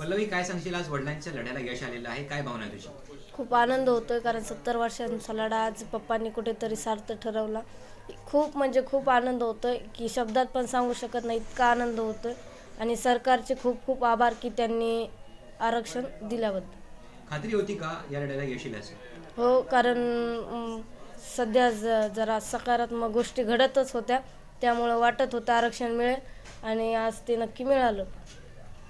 पल्लवी काय सांगशील आज वडिलांच्या लढ्याला यश आलेलं आहे? काय भावना आहे तुझी? खूप आनंद होतोय कारण सत्तर वर्षांचा लढा आज पप्पांनी कुठेतरी सार्थ ठरवला. खूप म्हणजे खूप आनंद होतोय की शब्दात पण सांगू शकत नाही इतका आनंद होतोय. आणि सरकारचे खूप खूप आभार की त्यांनी आरक्षण दिल्याबद्दल. खात्री होती का या लढ्याला यश येईल असं? हो कारण सध्या ज जरा सकारात्मक गोष्टी घडतच होत्या. त्यामुळं वाटत होतं आरक्षण मिळेल आणि आज ते नक्की मिळालं.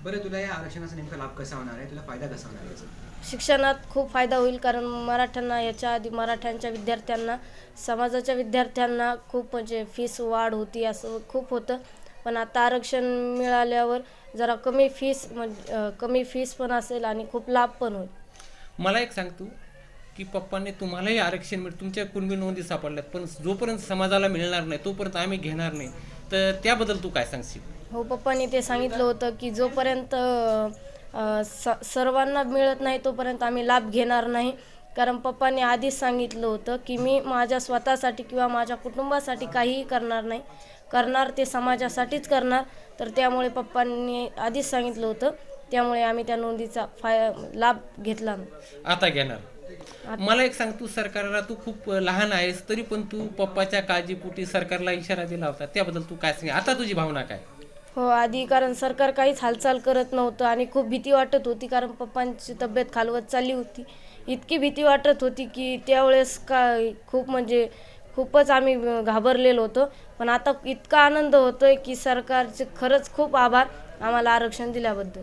बरं तुला या आरक्षणाचा नेमका लाभ कसा होणार आहे? तुला फायदा कसा होणार आहे याचा? शिक्षणात खूप फायदा होईल कारण मराठ्यांना याच्या आधी मराठ्यांच्या विद्यार्थ्यांना समाजाच्या विद्यार्थ्यांना खूप म्हणजे फीस वाढ होती असं खूप होतं. पण आता आरक्षण मिळाल्यावर जरा कमी फीस म्हणजे अं, कमी फीस पण असेल आणि खूप लाभ पण होईल. मला एक सांग तू की पप्पांनी तुम्हालाही आरक्षण मिळ तुमच्या कुणबी नोंदी सापडल्यात पण जोपर्यंत समाजाला मिळणार नाही तोपर्यंत आम्ही घेणार नाही. तर त्याबद्दल तू काय सांगशील? हो पप्पांनी ते सांगितलं होतं की जोपर्यंत अं, स- सर्वांना मिळत नाही तोपर्यंत आम्ही लाभ घेणार नाही. कारण पप्पांनी आधीच सांगितलं होतं की मी माझ्या स्वतःसाठी किंवा माझ्या कुटुंबासाठी काहीही करणार नाही. करणार ते समाजासाठीच करणार. तर त्यामुळे पप्पांनी आधीच सांगितलं होतं. त्यामुळे आम्ही त्या नोंदीचा फाय लाभ घेतला. नाही आता घेणार. मला एक सांग तू सरकारला तू खूप लहान आहेस तरी पण तू पप्पाच्या काळजीपोटी सरकारला इशारा दिला होता. त्याबद्दल तू काय सांग? आता तुझी भावना काय? हो आधी कारण सरकार काहीच हालचाल करत नव्हतं आणि खूप भीती वाटत होती कारण पप्पांची तब्येत खालवत चालली होती. इतकी भीती वाटत होती की त्यावेळेस का खूप म्हणजे खूपच आम्ही घाबरलेलो होतो. पण आता इतका आनंद होतोय की सरकारचे खरंच खूप आभार आम्हाला आरक्षण दिल्याबद्दल.